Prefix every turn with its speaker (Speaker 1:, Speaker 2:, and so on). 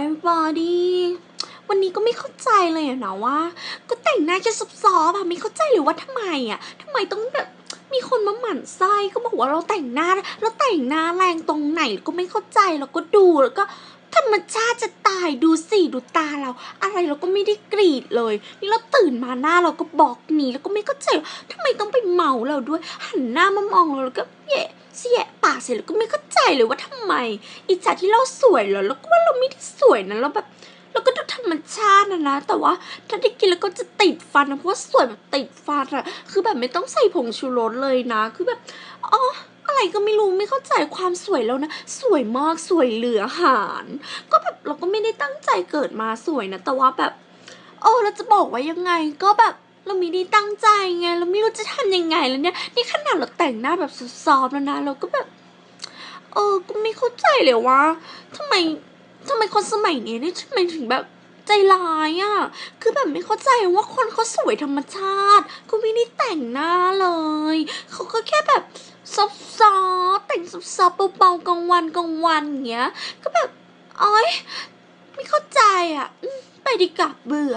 Speaker 1: everybody วันนี้ก็ไม่เข้าใจเลยอะนะว่า ก็แต่งหน้าแค่ซับซ้อนอะไม่เข้าใจเลยว่าทำไมอะทำไมต้องแบบมีคนมาหมั่นไส้ก็บอกว่าเราแต่งหน้าเราแต่งหน้าแรงตรงไหนก็ไม่เข้าใจแล้วก็ดูแล้วก็ธรรมชาติจะตายดูสิดูตาเรา อะไรเราก็ไม่ได้กรีดเลย นี่เราตื่นมาหน้าเราก็บอกหนีแล้วก็ไม่เข้าใจว่าทำไมต้องไปเมาเราด้วย หันหน้ามามองเราแล้วก็แย่ เสียปากเสร็จแล้วก็ไม่เข้าใจเลยว่าทำไมอีจากที่เราสวยเหรอแล้วก็ว่าเราไม่ได้สวยนะเราแบบเราก็ดูธรรมชาตินะนะ แต่ว่าถ้าได้กินแล้วก็จะติดฟันนะเพราะว่าสวยแบบติดฟันอะคือแบบไม่ต้องใส่ผงชูรสเลยนะ คือแบบอ๋ออะไรก็ไม่รู้ไม่เข้าใจความสวยแล้วนะ สวยมากสวยเหลือหาร ก็แบบเราก็ไม่ได้ตั้งใจเกิดมาสวยนะ แต่ว่าแบบ โอ้เราจะบอกว่ายังไงก็แบบ เราไม่ได้ตั้งใจไง เราไม่รู้จะทำยังไงแล้วเนี่ย นี่ขนาดเราแต่งหน้าแบบซอฟๆแล้วนะ เราก็แบบ เออ ก็ไม่เข้าใจเลยว่าทำไมทำไมคนสมัยนี้นี่ทำไมถึงแบบใจร้ายอะ่ะ คือแบบไม่เข้าใจว่าคนเขาสวยธรรมชาติเขาไม่ได้แต่งหน้าเลย เขาก็แค่แบบซอฟซอฟๆแต่งซอฟซอฟๆเบาๆกลางวันกลางวันอย่างเงี้ย ก็แบบอ้อยไม่เข้าใจอะ่ะ ไปดีกว่าเบื่อ